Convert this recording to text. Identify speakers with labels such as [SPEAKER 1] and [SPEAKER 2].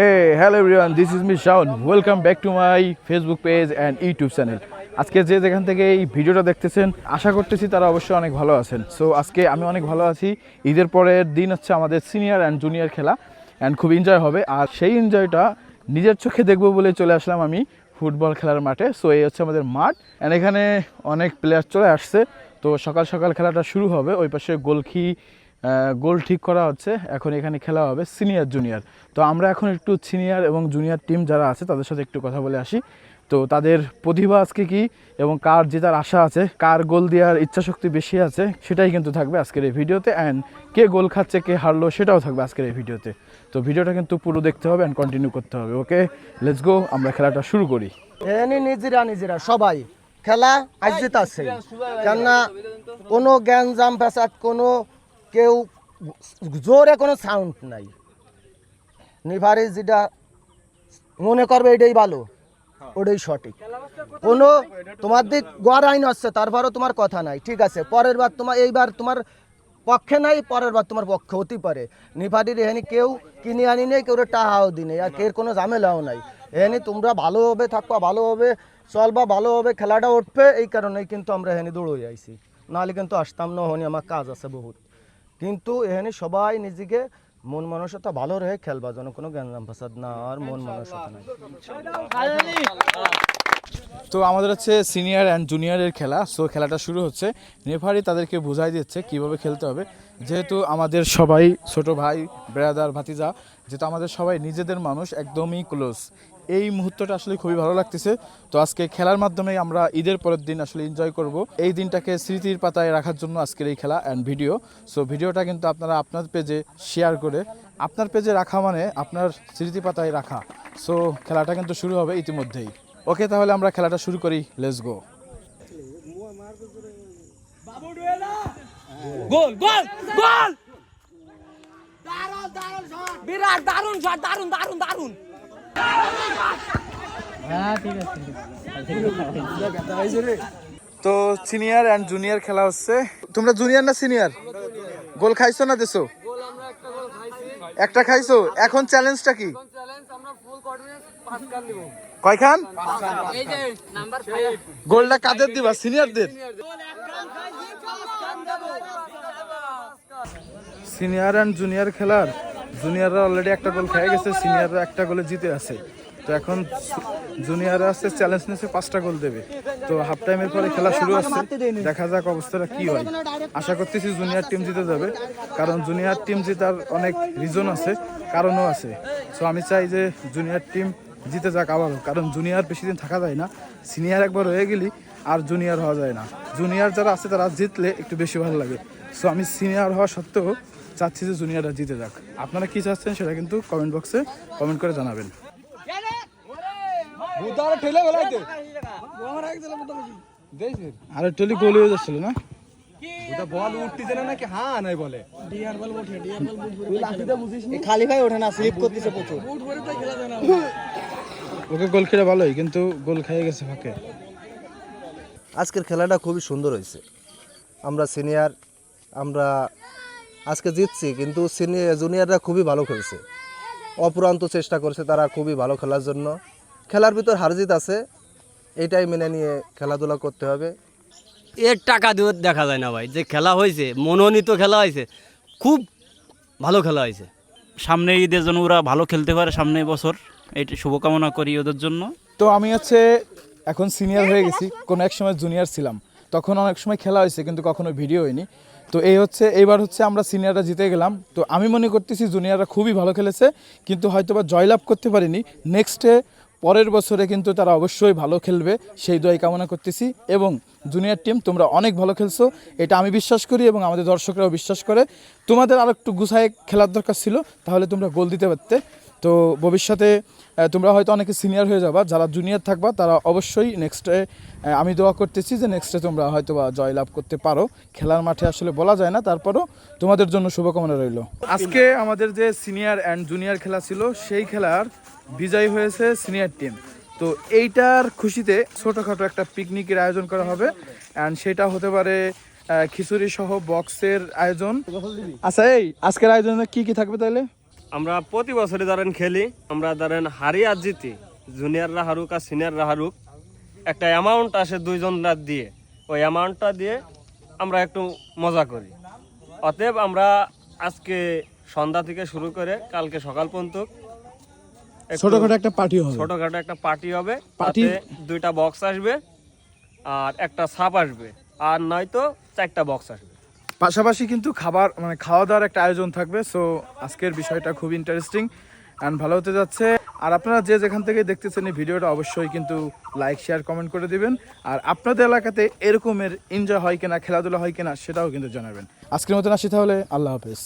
[SPEAKER 1] Hey, hello everyone, this is me Shaun. Welcome back to my Facebook page and YouTube channel. আজকে যে যেখান থেকে এই ভিডিওটা দেখতেছেন আশা করতেছি তারা অবশ্যই অনেক ভালো আছেন। সো আজকে আমি অনেক ভালো আছি। ঈদের পরের দিন হচ্ছে আমাদের সিনিয়র অ্যান্ড জুনিয়র খেলা অ্যান্ড খুব এনজয় হবে। আর সেই এনজয়টা নিজের চোখে দেখব বলে চলে আসলাম আমি ফুটবল খেলার মাঠে। সো এই হচ্ছে আমাদের মাঠ। অ্যান্ড এখানে অনেক প্লেয়ার চলে আসছে। তো সকাল সকাল খেলাটা শুরু হবে। ওই পাশে গোলকি গোল ঠিক করা হচ্ছে। এখন এখানে খেলা হবে সিনিয়র, জুনিয়র। তো আমরা এখন একটু সিনিয়র এবং জুনিয়র টিম যারা আছে, তাদের সাথে একটু কথা বলে আসি। তো তাদের প্রতিভা আজকে কি এবং কার জেতার আশা আছে, কার গোল দেওয়ার ইচ্ছা শক্তি বেশি আছে, সেটাই কিন্তু থাকবে আজকের এই ভিডিওতে। অ্যান্ড কে গোল খাচ্ছে, কে হারলো, সেটাও থাকবে আজকের এই ভিডিওতে। তো ভিডিওটা কিন্তু পুরো দেখতে হবে অ্যান্ড কন্টিনিউ করতে হবে ওকে লেটস গো আমরা খেলাটা শুরু করি।
[SPEAKER 2] নিজেরা নিজেরা, সবাই। খেলা আজ জিতাচ্ছে কেননা কোনো গ্যাঞ্জাম, ফ্যাসাদ, কোনো কেউ জোরে কোনো সাউন্ড নাই। নিভারে যেটা মনে করবে এটাই ভালো ওটাই সঠিক। কোনো তোমার দিক গড় আইন আসছে তারপরও তোমার কথা নাই ঠিক আছে। পরের বার তোমার এইবার তোমার পক্ষে নাই পরের বার তোমার পক্ষে হতেই পারে। নিফাটির এখানে কেউ কিনে আনি নেই কেউ টাহাও দি নেই আর কের কোনো ঝামেলাও নাই। এখানে তোমরা ভালোভাবে থাকবা ভালোভাবে চলবা ভালোভাবে খেলাটা উঠবে এই কারণেই কিন্তু আমরা এখানে দৌড়ে আইছি। নাহলে কিন্তু আসতাম না হনি আমার কাজ আছে বহুত। কিন্তু এখানে সবাই নিজেকে মন মানসিকতা ভালো রেখে খেলবা যেন কোনো জ্ঞান ফাসাদ না আর মন মানসিকতা নাই।
[SPEAKER 1] তো আমাদের হচ্ছে সিনিয়র অ্যান্ড জুনিয়রের খেলা সো খেলাটা শুরু হচ্ছে। রেফারি তাদেরকে বোঝাই দিচ্ছে কীভাবে খেলতে হবে। যেহেতু আমাদের সবাই ছোট ভাই ব্রাদার ভাতিজা যেহেতু আমাদের সবাই নিজেদের মানুষ একদমই ক্লোজ এই মুহূর্তটা আসলে খুবই ভালো লাগতেছে। তো আজকে খেলার মাধ্যমে আমরা ঈদের পরের দিন আসলে এনজয় করব। এই দিনটাকে স্মৃতির পাতায় রাখার জন্য আজকের এই খেলা অ্যান্ড ভিডিও সো ভিডিওটা কিন্তু আপনারা আপনার পেজে শেয়ার করে আপনার পেজে রাখা মানে আপনার স্মৃতি পাতায় রাখা। সো খেলাটা কিন্তু শুরু হবে ইতিমধ্যেই। ওকে তাহলে আমরা খেলাটা শুরু করি। লেস গো
[SPEAKER 3] গোল গোল গোল! বিরাট দারুণ শট দারুণ দারুণ দারুণ!
[SPEAKER 1] তো সিনিয়র অ্যান্ড জুনিয়র খেলা হচ্ছে। তোমরা জুনিয়র না সিনিয়র গোল খাইছো না দেছো? একটা খাইছো? এখন চ্যালেঞ্জটা কি? কয়খান? গোলটা কাদের দিবা? সিনিয়রদের সিনিয়র অ্যান্ড জুনিয়র খেলার? জুনিয়ররা অলরেডি একটা গোল খেয়ে গেছে সিনিয়ররা একটা গোলে জিতে আছে। তো এখন জুনিয়ররা আসছে চ্যালেঞ্জ নিয়েছে, পাঁচটা গোল দেবে। তো হাফ টাইমের পরে খেলা শুরু হচ্ছে, দেখা যাক অবস্থাটা কি হয়। আশা করতেছি জুনিয়র টিম জিতে যাবে, কারণ জুনিয়র টিম জেতার অনেক রিজন আছে, কারণও আছে। সো আমি চাই যে জুনিয়র টিম জিতে যাক আবারও, কারণ জুনিয়র বেশি দিন থাকা যায় না। সিনিয়র একবার হয়ে গেলি আর জুনিয়র হওয়া যায় না। জুনিয়র যারা আছে তারা জিতলে একটু বেশি ভালো লাগে। সো আমি সিনিয়র হওয়া সত্ত্বেও চাচ্ছি যে জুনিয়ররা জিতে যাক। আপনারা কি চাচ্ছেন সেটা কিন্তু কমেন্ট বক্সে কমেন্ট করে জানাবেন। আরে টলি গোল হয়ে যাচ্ছিল না?
[SPEAKER 2] খালি ভাই ওঠে না স্লিপ করতেছে প্রচুর।
[SPEAKER 1] ওকে গোল খেলে ভালোই কিন্তু গোল খেয়ে গেছে ফাঁকে।
[SPEAKER 2] আজকের খেলাটা খুবই সুন্দর হয়েছে। আমরা সিনিয়র আমরা আজকে জিতছি কিন্তু সিনিয়র জুনিয়ররা খুবই ভালো খেলছে। অপুরান্ত চেষ্টা করছে তারা খুবই ভালো খেলার জন্য। খেলার ভিতর হারজিত আছে এটাই মেনে নিয়ে খেলাধুলা করতে হবে।
[SPEAKER 4] এর টাকা দিয়ে দেখা যায় না ভাই যে খেলা হয়েছে মনোনীত খেলা হয়েছে খুব ভালো খেলা হয়েছে।
[SPEAKER 5] সামনে ঈদের জন্য ওরা ভালো খেলতে পারে সামনে বছর এটা শুভকামনা করি ওদের জন্য।
[SPEAKER 1] তো আমি হচ্ছে এখন সিনিয়র হয়ে গেছি কোনো এক সময় জুনিয়র ছিলাম। তখন অনেক সময় খেলা হয়েছে কিন্তু কখনো ভিডিও হয়নি। তো এই হচ্ছে, এইবার হচ্ছে আমরা সিনিয়ররা জিতে গেলাম। তো আমি মনে করতেছি জুনিয়ররা খুবই ভালো খেলেছে, কিন্তু হয়তোবা জয়লাভ করতে পারিনি। নেক্সটে পরের বছরে কিন্তু তারা অবশ্যই ভালো খেলবে। সেই দয় কামনা করতেছি এবং জুনিয়র টিম, তোমরা অনেক ভালো খেলছো। এটা আমি বিশ্বাস করি এবং আমাদের দর্শকরাও বিশ্বাস করে। তোমাদের আর একটু গুছায় খেলার দরকার ছিল, তাহলে তোমরা গোল দিতে পারতে। তো ভবিষ্যতে তোমরা হয়তো অনেকে সিনিয়র হয়ে যাবা, যারা জুনিয়র থাকবা, তারা অবশ্যই নেক্সটে আমি দোয়া করতেছি যে নেক্সটে তোমরা হয়তো বা জয়লাভ করতে পারো। খেলার মাঠে আসলে বলা যায় না, তারপরও তোমাদের জন্য শুভকামনা রইল। আজকে আমাদের যে সিনিয়র অ্যান্ড জুনিয়র খেলা ছিল, সেই খেলার বিজয়ী হয়েছে সিনিয়র টিম। তো এইটার খুশিতে ছোটোখাটো একটা পিকনিকের আয়োজন করা হবে। অ্যান্ড সেটা হতে পারে খিচুড়ি সহ বক্সের আয়োজন। আচ্ছা এই আজকের আয়োজনে কি কি থাকবে তাহলে?
[SPEAKER 6] আমরা প্রতি বছরই ধরেন খেলি। আমরা ধরেন হারি আর জিতি। জুনিয়ররা হারুক আর সিনিয়ররা হারুক। একটা অ্যামাউন্ট আসে দুইজনরা দিয়ে। ওই অ্যামাউন্টটা দিয়ে আমরা একটু মজা করি। অতএব আমরা আজকে সন্ধ্যা থেকে শুরু করে কালকে সকাল পর্যন্ত
[SPEAKER 1] ছোটখাটো একটা পার্টি হবে।
[SPEAKER 6] ছোটখাটো একটা পার্টি হবে। তাতে দুইটা বক্স আসবে আর একটা সাপ আসবে। আর নয়তো চারটা বক্স আসবে।
[SPEAKER 1] পাশাপাশি কিন্তু খাবার মানে খাওয়া দাওয়ার একটা আয়োজন থাকবে। সো আজকের বিষয়টা খুব ইন্টারেস্টিং অ্যান্ড ভালো হতে যাচ্ছে। আর আপনারা যে যেখান থেকে দেখতেছেন এই ভিডিওটা অবশ্যই কিন্তু লাইক শেয়ার কমেন্ট করে দিবেন। আর আপনাদের এলাকাতে এরকমের এনজয় হয় কিনা খেলাধুলা হয় কিনা সেটাও কিন্তু জানাবেন। আজকের মতন আসি তাহলে আল্লাহ হাফেজ।